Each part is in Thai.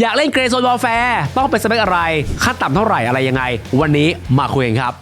อยากเล่นเกร z โซนวอลแฟร์ต้องเป็นสเปคอะไรค่าต่ำเท่าไหร่อะไรยังไง วันนี้มาคุยกันครับ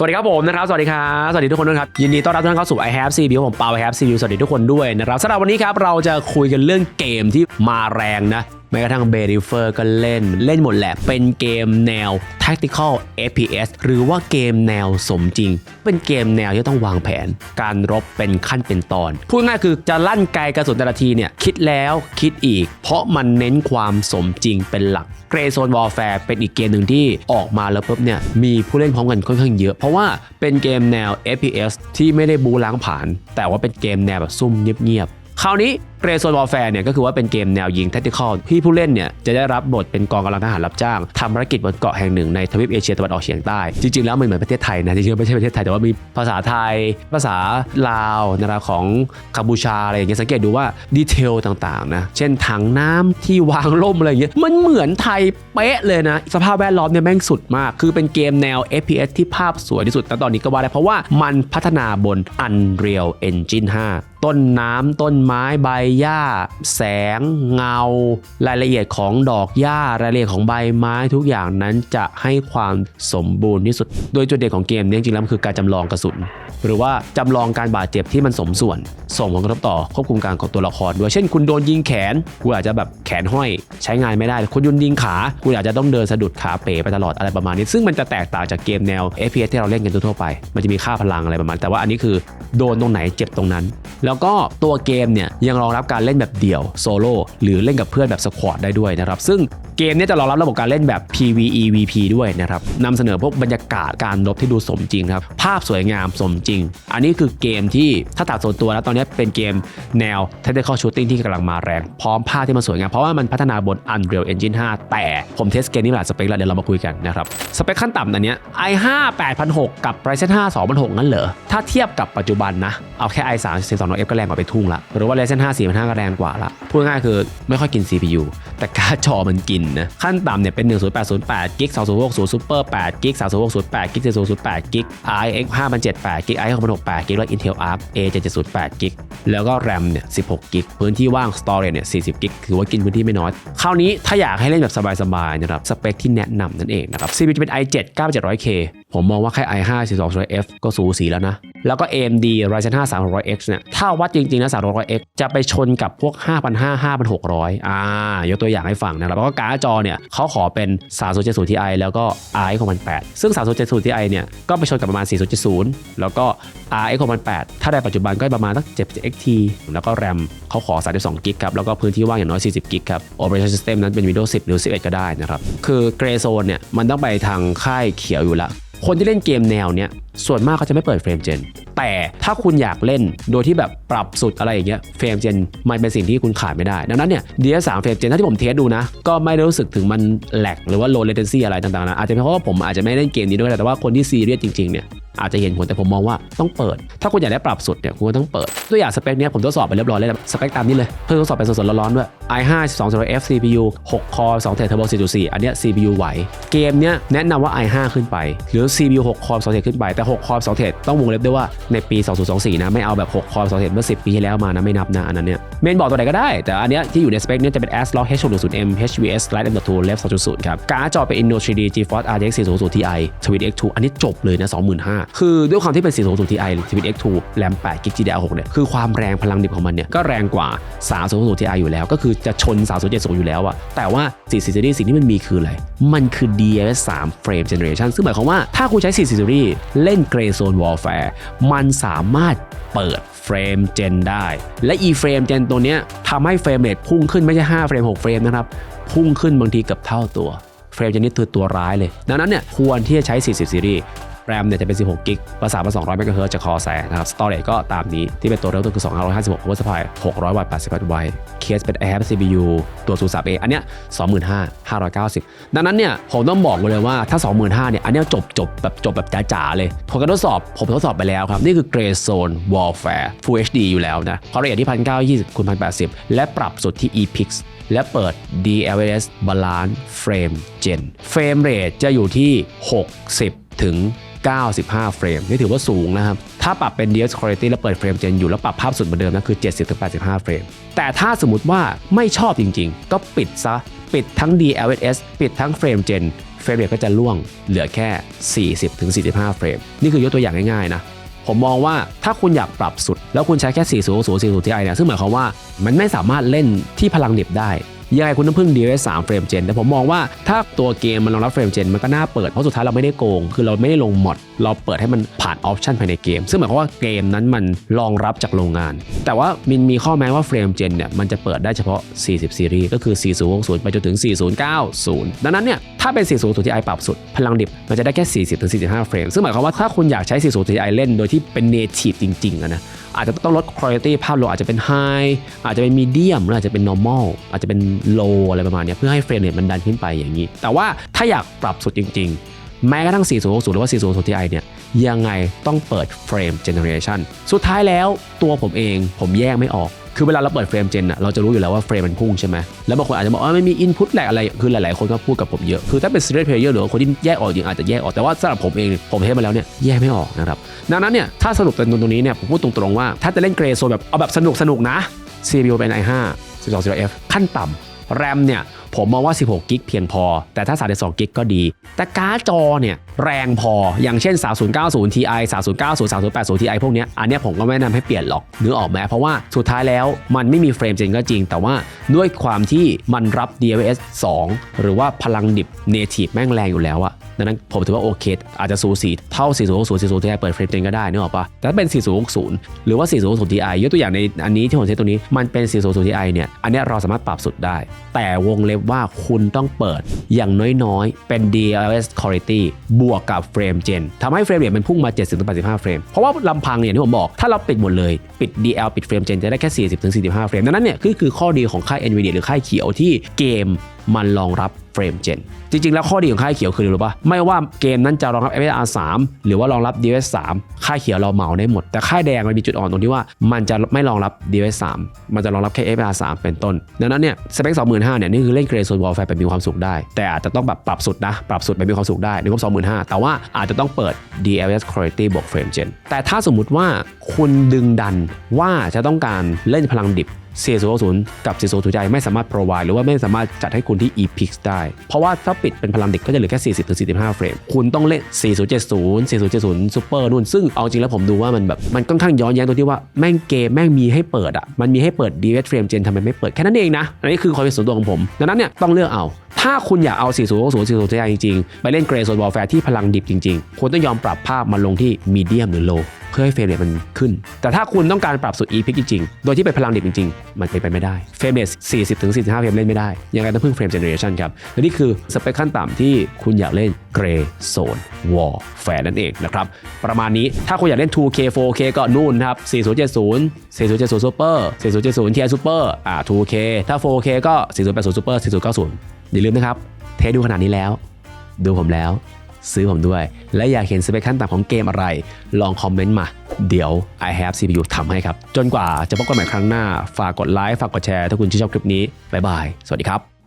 สวัสดีครับผมนะครับ สวัสดีครับสวัสดีทุกคนด้วยครับ ยินดีต้อนรับทุกท่านเข้าสู่ i have CPU ผมเปา i have CPU สวัสดีทุกคนด้วยนะครับสำหรับวันนี้ครับเราจะคุยกันเรื่องเกมที่มาแรงนะ แม้กระทั่ง b e r i f e r ก็เล่นเล่นหมดแหละ เป็นเกมแนว tactical FPS หรือว่าเกมแนวสมจริง เป็นเกมแนวที่ต้องวางแผน การรบเป็นขั้นเป็นตอน พูดง่ายคือจะลั่นไกลกระสุนแต่ละทีเนี่ย คิดแล้วคิดอีก เพราะมันเน้นความสมจริงเป็นหลัก g r e y Zone Warfare เป็นอีกเกมหนึ่งที่ออกมาแล้วปุ๊บเนี่ย มีผู้เล่นพร้อมกันค่อนข้างเยอะ เพราะว่าเป็นเกมแนว FPS ที่ไม่ได้บูล้างผ่าน แต่ว่าเป็นเกมแนวแบบซุ่มเงียบๆคราวนี้ เกรโซนวอลแฟร์เนี่ยก็คือว่าเป็นเกมแนวยิง tactical ที่ผู้เล่นเนี่ยจะได้รับบทเป็นกองกำลังทหารรับจ้างทำภารกิจบนเกาะแห่งหนึ่งในทวีปเอเชียตะวันออกเฉียงใต้ จริงๆ แล้วมันเหมือนประเทศไทยนะจริงๆไม่ใช่ประเทศไทยแต่ว่ามีภาษาไทย ภาษาลาวนะครับของกัมพูชาอะไรอย่างเงี้ยสังเกตดูว่าดีเทลต่างๆนะเช่นถังน้ำที่วางล่มอะไรอย่างเงี้ยมันเหมือนไทยเป๊ะเลยนะ สภาพแวดล้อมเนี่ยแม่งสุดมาก คือเป็นเกมแนว FPS ที่ภาพสวยที่สุดตอนนี้ก็ว่าได้เพราะว่ามันพัฒนาบน Unreal Engine 5 ต้นน้ำต้นไม้ใบหญ้า แสง เงา รายละเอียดของดอกหญ้ารายละเอียดของใบไม้ทุกอย่างนั้นจะให้ความสมบูรณ์ที่สุด โดยจุดเด่นของเกมเนี้จริงๆแล้วมันคือการจำลองกระสุน หรือว่าจำลองการบาดเจ็บที่มันสมส่วน ส่งผลกระทบต่อควบคุมการของตัวละครด้วยเช่นคุณโดนยิงแขนคุณอาจจะแบบแขนห้อย ใช้งานไม่ได้คุณโดนยิงขาคุณอาจจะต้องเดินสะดุดขาเป๋ไปตลอดอะไรประมาณนี้ ซึ่งมันจะแตกต่างจากเกมแนว FPS ที่เราเล่นกันทั่วไป มันจะมีค่าพลังอะไรประมาณ แต่ว่าอันนี้คือโดนตรงไหนเจ็บตรงนั้น แล้วก็ตัวเกมเนี่ยยังรองรับการเล่นแบบเดี่ยวโซโล่หรือเล่นกับเพื่อนแบบสควอตได้ด้วยนะครับซึ่งเกมนี้จะรองรับระบบการเล่นแบบ PVE VP ด้วยนะครับนำเสนอพวกบรรยากาศการรบที่ดูสมจริงครับภาพสวยงามสมจริง อันนี้คือเกมที่ถ้าตัดส่วนตัวแล้วตอนนี้เป็นเกมแนว Tactical Shooting ที่กำลังมาแรง พร้อมภาพที่มันสวยงาม เพราะว่ามันพัฒนาบน Unreal Engine 5 แต่ผมเทสเกมนี้หลายสเปคแล้วเดี๋ยวเรามาคุยกันนะครับสเปคขั้นต่ำอันนี้ i5 8006 กับ Ryzen 5 2006 งั้นเหรอถ้าเทียบกับปัจจุบันนะ เอาแค่ i3 1 2 f ก็แรงกว่าไปทุ่งละ หรือว่า Ryzen 5 4 5 0 0ก็แรงกว่าละ พูดง่ายคือไม่ค่อยกิน CPU แต่การ์ดจอมันกินนะ ขั้นต่ำเนี่ยเป็น 10808กิก2060 Super 8กิก3068กิก7008กิก RX 5078กิก RX 6068กิกแล้ว Intel Arc A 7708กิกแล้วก็ RAM เนี่ย16กิกพื้นที่ว่าง Storage เนี่ย40กิกถือว่ากินพื้นที่ไม่น้อย คราวนี้ถ้าอยากให้เล่นแบบสบายๆนะครับ สเปคที่แนะนำนั่นเองนะครับ CPU จะเป็น i7 9700K ผมมองว่าแค่ i5 4200F ก็สูสีแล้วนะ แล้วก็ AMD Ryzen 5 300X เนี่ย ถ้าวัดจริงๆนะ 300X จะไปชนกับพวก 5,500 5,600 อ่า ยกตัวอย่างให้ฟังนะครับ แล้วก็การ์ดจอเนี่ยเขาขอเป็น 3070 Ti แล้วก็ RX 6008ซึ่ง 3070 Ti เนี่ย ก็ไปชนกับประมาณ 4070 แล้วก็ RX 6008ถ้าในปัจจุบันก็ประมาณสัก7 XT แล้วก็ RAM เขาขอ 32กิกครับ แล้วก็พื้นที่ว่างอย่างน้อย 40กิกครับ Operation System นั้นเป็น Windows 10 หรือ 11 ก็ได้นะครับ คือ Gray Zone เนี่ยมันต้องไปทางค่ายเขียวอยู่ละ คนที่เล่นเกมแนวเนี้ยส่วนมากเขาจะไม่เปิดเฟรมเจนแต่ถ้าคุณอยากเล่นโดยที่แบบปรับสุดอะไรอย่างเงี้ยเฟรมเจนมันเป็นสิ่งที่คุณขาดไม่ได้ ดังนั้นเนี่ย DS3 เฟรมเจนถ้าที่ผมเทสดูนะ ก็ไม่ได้รู้สึกถึงมันแหลกหรือว่า low latency อะไรต่างๆนะอาจจะเป็นเพราะว่าผมอาจจะไม่เล่นเกมนี้ด้วยแต่ว่าคนที่ซีเรียสจริงๆเนี่ย อาจจะเห็นผลแต่ผมมองว่าต้องเปิด ถ้าคุณอยากได้ปรับสุดเนี่ยคุณก็ต้องเปิดตัวอย่างสเปคเนี้ยผมทดสอบไปเรียบร้อยแล้วสเปคตามนี้เลยเพิ่งทดสอบไปสดๆร้อนๆด้วย i5 12 f CPU 6 core 2 t turbo 4.4 อันเนี้ย CPU ไหว เกมเนี้ยแนะนำว่า i5 ขึ้นไป หรือ CPU 6 core 2 t ขึ้นไป แต่6 core 2 t ต้องวงเล็บด้วยว่าในปี 2024 นะ ไม่เอาแบบ6 core 2 t เมื่อ 10 ปีที่แล้วมานะไม่นับนะอันนั้นเนี่ยเมนบอร์ดตัวไหนก็ได้ แต่อันเนี้ยที่อยู่ในสเปคเนี้ยจะเป็น ASRock H610M HVS Lite M.2 Left 2.0ครับการ์ดจอเป็น Inno 3D GeForce RTX 400 Ti TwinX2 อันนี้จบเลยนะ25,000คือด้วยความที่เป็น 400 Ti TwinX2 RAM 8 GB GDDR6 เนี่ยคือความแรงพลังดิบของมันเนี่ยก็แรงกว่า300 Ti อยู่แล้วก็คือจะชน 3070 อยู่แล้วอะแต่ว่า4 Series สิ่งที่มันมีคืออะไร มันคือ DLSS 3 Frame Generation ซึ่งหมายความว่าถ้าคุณใช้4 Series เล่น Gray Zone Warfare มันสามารถเปิดเฟรมเจนได้ และ e เฟรมเจนตัวเนี้ยทำให้เฟรมเรทพุ่งขึ้นไม่ใช่ 5 เฟรม 6 เฟรมนะครับ พุ่งขึ้นบางทีเกับเท่าตัว เฟรมเจนนี่คือตัวร้ายเลย ดังนั้นเนี่ยควรที่จะใช้ 40 ซีรีส์ RAM เนี่ยจะเป็น 16 กิกประสานมา 200 MHz จาก Corsair นะครับ Storage ก็ตามนี้ที่เป็นตัวเริ่มต้นคือ 2556 Power Supply 600 วัตต์ 80 วัตต์เคสเป็น air CPU ตัว 03A อันเนี้ย25,590 ดังนั้นเนี่ยผมต้องบอกเลยว่าถ้า 25,000เนี่ยอันเนี้ยจบจบแบบจบแบบจ๋าๆเลยผลการทดสอบผมทดสอบไปแล้วครับ นี่คือ Gray Zone Warfare Full HD อยู่แล้วนะความละเอียดที่ 1920คูณ1080 และปรับสุดที่ ePix และเปิด DLSS Balance Frame Gen เฟรมเรทจะอยู่ที่ 60 ถึง 95 เฟรม นี่ถือว่าสูงนะครับ ถ้าปรับเป็น DLSS Quality แล้วเปิดเฟรม Gen อยู่ แล้วปรับภาพสุดเหมือนเดิมนะคือ 70ถึง85 เฟรม แต่ถ้าสมมติว่าไม่ชอบจริงๆ ก็ปิดซะ ปิดทั้ง DLSS ปิดทั้งเฟรม Gen เฟรมเรทก็จะล่วงเหลือแค่ 40ถึง45 เฟรม นี่คือยกตัวอย่างง่ายๆนะผมมองว่าถ้าคุณอยากปรับสุด แล้วคุณใช้แค่ 40 40 Ti เนี่ยซึ่งหมายความว่ามันไม่สามารถเล่นที่พลังดิบได้ ยังไงคุณต้องพึ่ง DLSS 3เฟรมเจนแต่ผมมองว่าถ้าตัวเกมมันรองรับเฟรมเจนมันก็น่าเปิดเพราะสุดท้ายเราไม่ได้โกง คือเราไม่ได้ลงมอดเราเปิดให้มันผ่านออปชันภายในเกม ซึ่งหมายความว่าเกมนั้นมันรองรับจากโรงงาน แต่ว่ามันมีข้อแม้ว่าเฟรมเจนเนี่ยมันจะเปิดได้เฉพาะ 40 ซีรีส์ก็คือ 4060 ไปจนถึง 4090 ดังนั้นเนี่ยถ้าเป็น 40 Ti ปรับสุด พลังดิบมันจะได้แค่ 40-45 เฟรมซึ่งหมายความว่าถ้าคุณอยากใช้ 40 Ti เล่นโดยที่เป็น native จริงๆนะ อาจจะต้องลดคุณภาพภาพลงอาจจะเป็นไฮอาจจะเป็นมีเดียมหรืออาจจะเป็นนอร์มอลอาจจะเป็นโลอะไรประมาณนี้เพื่อให้เฟรมเรทมันดันขึ้นไปอย่างนี้ แต่ว่าถ้าอยากปรับสุดจริง ๆ แม้กระทั่ง 4060 หรือว่า 4060 Ti เนี่ยยังไงต้องเปิดเฟรมเจเนอเรชันสุดท้ายแล้วตัวผมเองผมแยกไม่ออก คือเวลาเราเปิดเฟรมเจนอะเราจะรู้อยู่แล้วว่าเฟรมมันพุ่งใช่ไหมแล้วบางคนอาจจะบอกว่าไม่มีอินพุตแหลกอะไรคือหลายๆคนก็พูดกับผมเยอะคือถ้าเป็น serious player หรือคนที่แยกออกจริงอาจจะแยกออกแต่ว่าสำหรับผมเองผมเทสมาแล้วเนี่ยแยกไม่ออกนะครับดังนั้นเนี่ยถ้าสรุปตรงตรงนี้เนี่ยผมพูดตรงๆว่า ถ้าจะเล่นเกรย์โซนแบบเอาแบบสนุกสนุกนะ CPU เป็น i5 12 0 f ขั้นต่ำแรมเนี่ย ผมมองว่า 16 กิกเพียงพอ แต่ถ้า 32 กิกก็ดี แต่การ์ดจอเนี่ยแรงพอ อย่างเช่น 3090 Ti 3090 3080 Ti พวกเนี้ยอันเนี้ยผมก็ไม่แนะนำให้เปลี่ยนหรอกนึกออกไหมเพราะว่าสุดท้ายแล้วมันไม่มีเฟรมจริงก็จริง แต่ว่าด้วยความที่มันรับ DLSS 2 หรือว่าพลังดิบ Native แม่งแรงอยู่แล้วอะ ดังนั้นผมถือว่าโอเค อาจจะสูสีเท่า 4060 40 Ti เปิดเฟรมเจนก็ได้นึกออกปะแต่ถ้าเป็น 4060 หรือว่า 4060 Ti ยกตัวอย่างในอันนี้ที่ผมใช้ตัวนี้มันเป็น 4060 Ti เนี่ยอันนี้เราสามารถปรับสุดได้ แต่วงเล็บว่าคุณต้องเปิดอย่างน้อยๆ เป็น DLSS Quality บวกกับเฟรมเจนทำให้เฟรมเรทมันพุ่งมา 70-85 เฟรมเพราะว่าลำพังอย่างที่ผมบอก ถ้าเราปิดหมดเลยปิด DL ปิดเฟรมเจนจะได้แค่ 40-45 เฟรมดังนั้นเนี่ยคือคือข้อดีของค่าย NVIDIA หรือค่ายเขียวที่เกม มันรองรับเฟรมเจนจริงๆ แล้วข้อดีของค่ายเขียวคืออะไรรู้ป่ะไม่ว่าเกมนั้นจะรองรับ FSR 3หรือว่ารองรับ DLS 3ค่ายเขียวเราเหมาได้หมด แต่ค่ายแดงมันมีจุดอ่อนตรงที่ว่ามันจะไม่รองรับ DLS 3มันจะรองรับแค่ FSR 3เป็นต้น ดังนั้นเนี่ยสเปค25,000เนี่ยนี่คือเล่นเกรย์โซนวอลแฟร์แบบมีความสุขได้ แต่อาจจะต้องแบบปรับสุดนะปรับสุดแบบมีความสุขได้ในงบ25,000แต่ว่าอาจจะต้องเปิด DLS Quality บวกเฟรมเจนแต่ถ้าสมมุติว่าคุณดึงดันว่าจะต้องการเล่นพลังดิบ4060กับ40ใจไม่สามารถ provide หรือว่าไม่สามารถจัดให้คุณที่ ePix ได้ เพราะว่าถ้าปิดเป็นพลังเด็กก็จะเหลือแค่ 40ถึง45 เฟรม คุณต้องเล่น 4070 4070 Super นู่น ซึ่งเอาจริงแล้วผมดูว่ามันแบบ มันค่อนข้างย้อนแย้งตรงที่ว่าแม่งเกมแม่งมีให้เปิดอะ มันมีให้เปิด DVS Frame Gen ทำไมไม่เปิดแค่นั้นเองนะ อันนี้คือความเป็นส่วนตัวของผม ดังนั้นเนี่ยต้องเลือกเอา ถ้าคุณอยากเอา 4060 40ใจจริงๆ ไปเล่น Grey Zone Warfare ที่พลังดิบจริงๆ คุณต้องยอมปรับภาพมาลงที่ Medium หรือ Low เพื่อให้เฟรมเรทมันขึ้น แต่ถ้าคุณต้องการปรับสุด ePix จริงๆ โดยที่เป็นพลังดิบจริงๆ มันเป็นไปไม่ได้ เฟรมเรท40ถึง45 เฟรมเล่นไม่ได้ ยังไงต้องพึ่งเฟรมเจเนอเรชันครับและนี่คือสเปคขั้นต่ำที่คุณอยากเล่น Gray Zone Warfare นั่นเองนะครับ ประมาณนี้ ถ้าคุณอยากเล่น 2K 4K ก็นู่นครับ 4070 4070 Super 4070 Ti Super อ่า 2K ถ้า 4K ก็ 4080 Super 4090 อย่าลืมนะครับ เทดูขนาดนี้แล้ว ดูผมแล้ว ซื้อผมด้วย และอยากเห็นสเปคขั้นต่ำของเกมอะไร ลองคอมเมนต์มา เดี๋ยว I have CPU ทำให้ครับ จนกว่าจะพบกันใหม่ครั้งหน้า ฝากกดไลค์ ฝากกดแชร์ ถ้าคุณชื่นชอบคลิปนี้ บ๊ายบาย สวัสดีครับ